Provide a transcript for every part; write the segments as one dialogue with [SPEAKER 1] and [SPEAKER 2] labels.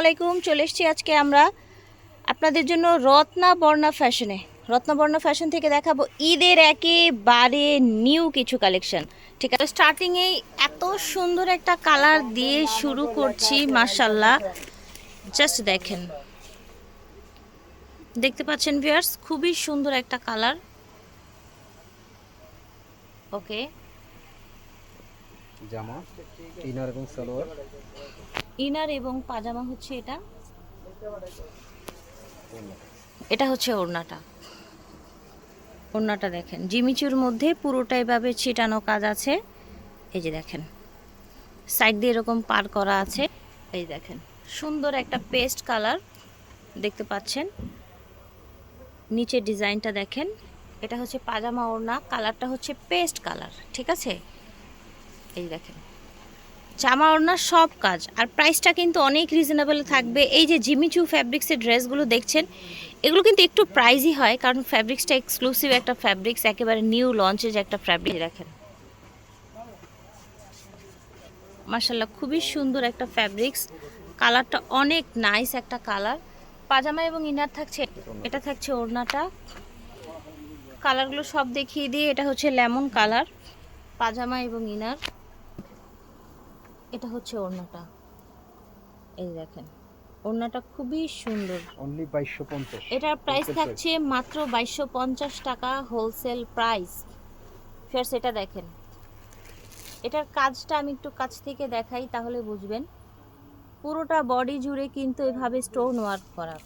[SPEAKER 1] আলাইকুম, চলে এসেছি আজকে আমরা আপনাদের জন্য রত্না বর্ণা ফ্যাশনে। রত্না বর্ণা ফ্যাশন থেকে দেখাবো ঈদের একেবারে নিউ কিছু কালেকশন ঠিক আছে স্টার্টিংয়েই এত সুন্দর একটা কালার দিয়ে শুরু করছি মার্শাল্লাহ জাস্ট দেখেন। দেখতে পাচ্ছেন ভিয়ার্স খুবই সুন্দর একটা কালার ওকে
[SPEAKER 2] জামা ইনার এবং সালোয়ার।
[SPEAKER 1] ইনার এবং পাজামা হচ্ছে এটা। এটা হচ্ছে ওড়নাটা। ওড়নাটা দেখেন। জিমিচুর মধ্যে পুরোটা এভাবে ছিটানো কাজ আছে। এই যে দেখেন। সাইড দিয়ে এরকম পার করা আছে। এই দেখেন। সুন্দর একটা পেস্ট কালার দেখতে পাচ্ছেন। নিচের ডিজাইনটা দেখেন। এটা হচ্ছে পাজামা ওড়না, কালারটা হচ্ছে পেস্ট কালার। ঠিক আছে? এই দেখেন। জামা ওড়নার সব কাজ। আর প্রাইসটা কিন্তু অনেক রিজনেবল থাকবে। এই যে জিমিচু ফ্যাব্রিক্সের ড্রেসগুলো দেখছেন, এগুলো কিন্তু একটু প্রাইজই হয়, কারণ ফ্যাব্রিক্সটা এক্সক্লুসিভ একটা ফ্যাব্রিক্স একেবারে নিউ লঞ্চের যে একটা ফ্যাব্রিক রাখেন মার্শাল্লাহ খুবই সুন্দর একটা ফ্যাব্রিক্স কালারটা অনেক নাইস একটা কালার। পাজামা এবং ইনার থাকছে, এটা থাকছে ওড়নাটা। কালারগুলো সব দেখিয়ে দিয়ে, এটা হচ্ছে লেমন কালার, পাজামা এবং ইনার এটা হচ্ছে ওড়নাটা। এই দেখেন ওড়নাটা খুবই সুন্দর।
[SPEAKER 2] অনলি বাইশশো পঞ্চাশ।
[SPEAKER 1] এটার প্রাইস থাকছে মাত্র বাইশশো পঞ্চাশ টাকা হোলসেল প্রাইস ফের সেটা দেখেন। এটার কাজটা আমি একটু কাছ থেকে দেখাই তাহলে বুঝবেন। পুরোটা বডি জুড়ে কিন্তু এভাবে স্টোন ওয়ার্ক করা।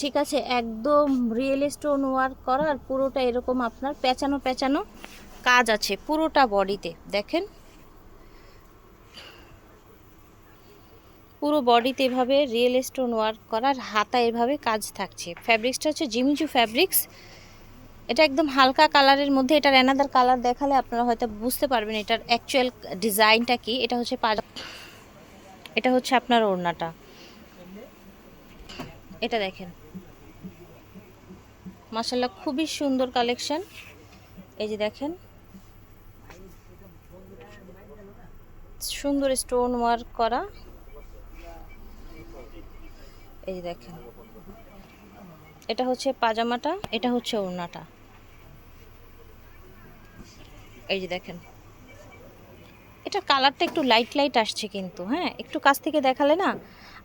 [SPEAKER 1] ঠিক আছে একদম রিয়েল স্টোন ওয়ার্ক করা আর পুরোটা এরকম আপনার পেঁচানো পেঁচানো কাজ আছে পুরোটা বডিতে দেখেন পুরো বডিতে এভাবে রিয়েল স্টোন ওয়ার্ক করার হাতা এভাবে কাজ থাকছে। ফ্যাব্রিক্সটা হচ্ছে জিমিচু ফ্যাব্রিক্স এটা একদম হালকা কালারের মধ্যে, এটার অ্যানাদার কালার দেখালে আপনারা হয়তো বুঝতে পারবেন এটার অ্যাকচুয়াল ডিজাইনটা কি। এটা হচ্ছে এটা হচ্ছে আপনার ওড়নাটা। এটা দেখেন। মাসাল্লাহ খুবই সুন্দর কালেকশন এই যে দেখেন। সুন্দর স্টোন ওয়ার্ক করা। এই দেখেন। এটা হচ্ছে পাজামাটা, এটা হচ্ছে ওড়নাটা। এই যে দেখেন। এটা কালারটা একটু লাইট লাইট আসছে কিন্তু হ্যাঁ? একটু কাছ থেকে দেখালে না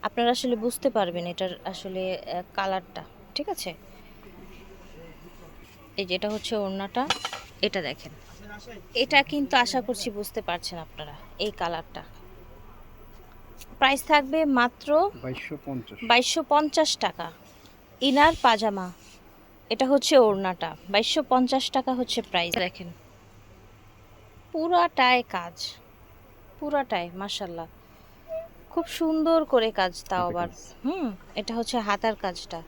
[SPEAKER 1] আপনারা আসলে বুঝতে পারবেন এটার আসলে কালারটা, ঠিক আছে? এই যে এটা হচ্ছে ওড়নাটা, এটা দেখেন। এটা কিন্তু আশা করছি বুঝতে পারছেন আপনারা, এই কালারটা। প্রাইস থাকবে মাত্র
[SPEAKER 2] বাইশশো পঞ্চাশ।
[SPEAKER 1] টাকা। ইনার পাজামা এটা হচ্ছে ওড়নাটা বাইশশো পঞ্চাশ টাকা হচ্ছে প্রাইস। দেখেন পুরাটায় কাজ পুরাটায় মাসাল্লাহ খুব সুন্দর করে কাজ তাও আবার। হুম এটা হচ্ছে হাতার কাজটা।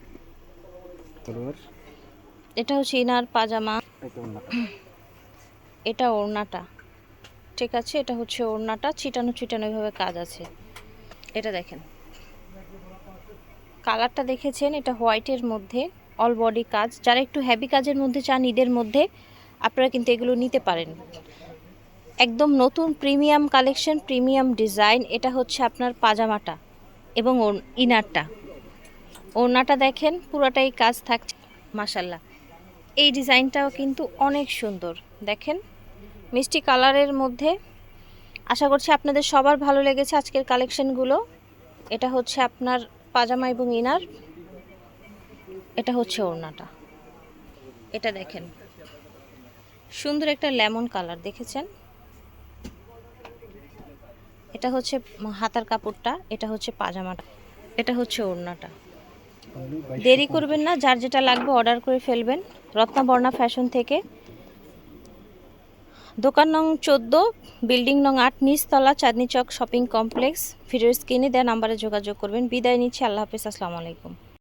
[SPEAKER 1] এটা হচ্ছে ইনার পাজামা।
[SPEAKER 2] এটা
[SPEAKER 1] ওড়নাটা। ঠিক আছে এটা হচ্ছে ওড়নাটা ছিটানো ছিটানো এভাবে কাজ আছে। এটা দেখেন। কালারটা দেখেছেন, এটা হোয়াইটের মধ্যে, অল বডি কাজ। যারা একটু হ্যাভি কাজের মধ্যে চান, ঈদের মধ্যে, আপনারা কিন্তু এগুলো নিতে পারেন। একদম নতুন প্রিমিয়াম কালেকশন প্রিমিয়াম ডিজাইন এটা হচ্ছে আপনার পাজামাটা এবং ইনারটা ওড়নাটা দেখেন, পুরোটাই কাজ থাকছে মাসাল্লাহ এই ডিজাইনটাও কিন্তু অনেক সুন্দর। দেখেন, মিষ্টি কালারের মধ্যে আশা করছি আপনাদের সবার ভালো লেগেছে আজকের কালেকশনগুলো। এটা হচ্ছে আপনার পাজামা এবং ইনার। এটা হচ্ছে ওড়নাটা। এটা দেখেন। সুন্দর একটা লেমন কালার, দেখেছেন? এটা হচ্ছে হাতার কাপড়টা, এটা হচ্ছে পাজামাটা, এটা হচ্ছে ওড়নাটা। দেরি করবেন না, যার যেটা লাগবে অর্ডার করে ফেলবেন। রত্নাবর্ণা ফ্যাশন থেকে। দোকান নং চোদ্দ, বিল্ডিং নং আট, নিচতলা চাঁদনি চক শপিং কমপ্লেক্স। ভিডিওর স্ক্রিনে দেওয়া নাম্বারে যোগাযোগ করবেন। বিদায় নিচ্ছি। আল্লাহ হাফিজ। আসসালামু আলাইকুম।